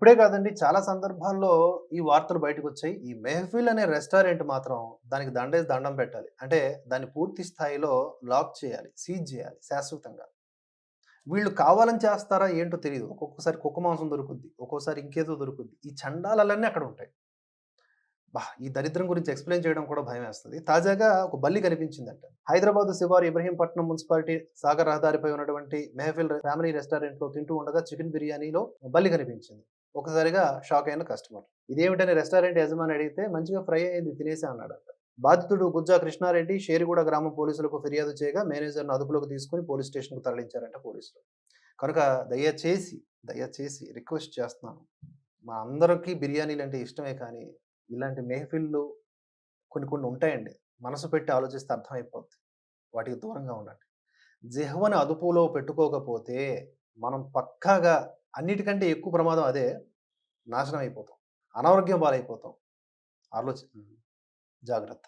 ఇప్పుడే కాదండి చాలా సందర్భాల్లో ఈ వార్తలు బయటకు వచ్చాయి ఈ మెహఫిల్ అనే రెస్టారెంట్ మాత్రం దానికి దండేసి దండం పెట్టాలి. అంటే దాన్ని పూర్తి స్థాయిలో లాక్ చేయాలి సీజ్ చేయాలి శాశ్వతంగా. వీళ్ళు కావాలని చేస్తారా ఏంటో తెలియదు ఒక్కొక్కసారి కుక్క మాంసం దొరుకుద్ది ఒక్కోసారి ఇంకేదో దొరుకుద్ది. ఈ చండాలన్నీ అక్కడ ఉంటాయి. బా ఈ దరిద్రం గురించి ఎక్స్ప్లెయిన్ చేయడం కూడా భయం వేస్తుంది. తాజాగా ఒక బల్లి కనిపించిందంట. హైదరాబాద్ శివారు ఇబ్రహీంపట్నం మున్సిపాలిటీ సాగర్ రహదారిపై ఉన్నటువంటి మెహఫిల్ ఫ్యామిలీ రెస్టారెంట్లో తింటూ ఉండగా చికెన్ బిర్యానీలో బల్లి కనిపించింది. ఒకసారిగా షాక్ అయిన కస్టమర్. ఇదేమిటని రెస్టారెంట్ యజమాని అడిగితే మంచిగా ఫ్రై అయింది తినేసి అన్నాడు బాధితుడు గుజ్జా కృష్ణారెడ్డి షేరిగూడ గ్రామం పోలీసులకు ఫిర్యాదు చేయగా మేనేజర్ను అదుపులోకి తీసుకుని పోలీస్ స్టేషన్కు తరలించారంట పోలీసులు. కనుక దయచేసి దయచేసి రిక్వెస్ట్ చేస్తున్నాను. మా అందరికీ బిర్యానీలు అంటే ఇష్టమే కానీ ఇలాంటి మెహఫిల్లు కొన్ని కొన్ని ఉంటాయండి. మనసు పెట్టి ఆలోచిస్తే అర్థమైపోద్ది. వాటికి దూరంగా ఉండండి. జిహ్వని అదుపులో పెట్టుకోకపోతే మనం పక్కాగా అన్నిటికంటే ఎక్కువ ప్రమాదం అదే. నాశనం అయిపోతాం. అనారోగ్యం పాలైపోతాం. ఆలోచి జాగ్రత్త.